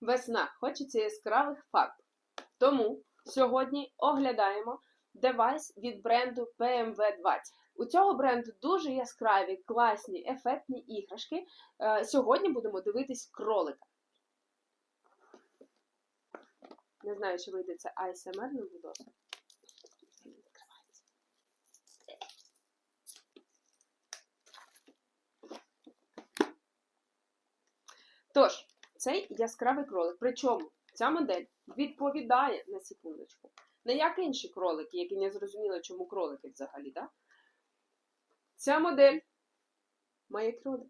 Весна, хочеться яскравих фарб. Тому сьогодні оглядаємо девайс від бренду PMV 20. У цього бренду дуже яскраві, класні, ефектні іграшки. Е, Сьогодні будемо дивитись кролика. Не знаю, чи вийде це ASMR на відео. Тож, цей яскравий кролик. Причому ця модель відповідає на секундочку. Не як інші кролики, які не зрозуміли, чому кролики взагалі, так? Ця модель має кролик.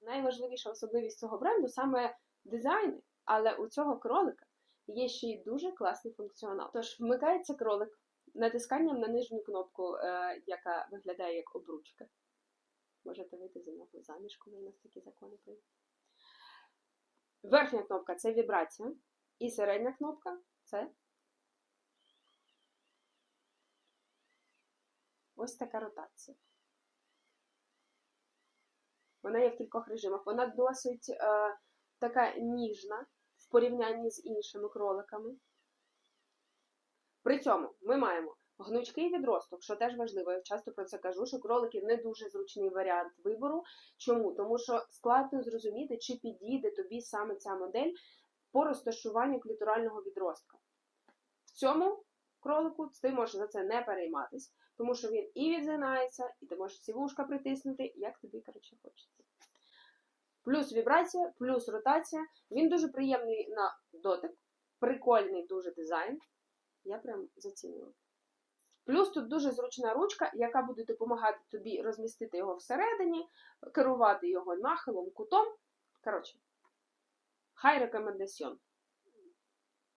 Найважливіша особливість цього бренду саме дизайни, але у цього кролика є ще й дуже класний функціонал. Тож вмикається кролик натисканням на нижню кнопку, е, яка виглядає як обручка. Можете вийти за нього заміж, коли у нас такі закони прийдуть. Верхня кнопка це вібрація, і середня кнопка це ось така ротація. Вона є в кількох режимах. Вона досить е, така ніжна в порівнянні з іншими кроликами. При цьому ми маємо гнучкий відросток, що теж важливо. Я часто про це кажу, що кролики не дуже зручний варіант вибору. Чому? Тому що складно зрозуміти, чи підійде тобі саме ця модель по розташуванню кліторального відростка. В цьому кролику ти можеш за це не перейматись, тому що він і відзинається, і ти можеш ці вушка притиснути, як тобі, коротше, хочеться. Плюс вібрація, плюс ротація. Він дуже приємний на дотик, прикольний дуже дизайн. Я прям зацінила. Плюс тут дуже зручна ручка, яка буде допомагати тобі розмістити його всередині, керувати його нахилом, кутом. Коротше, хай рекомендаціон.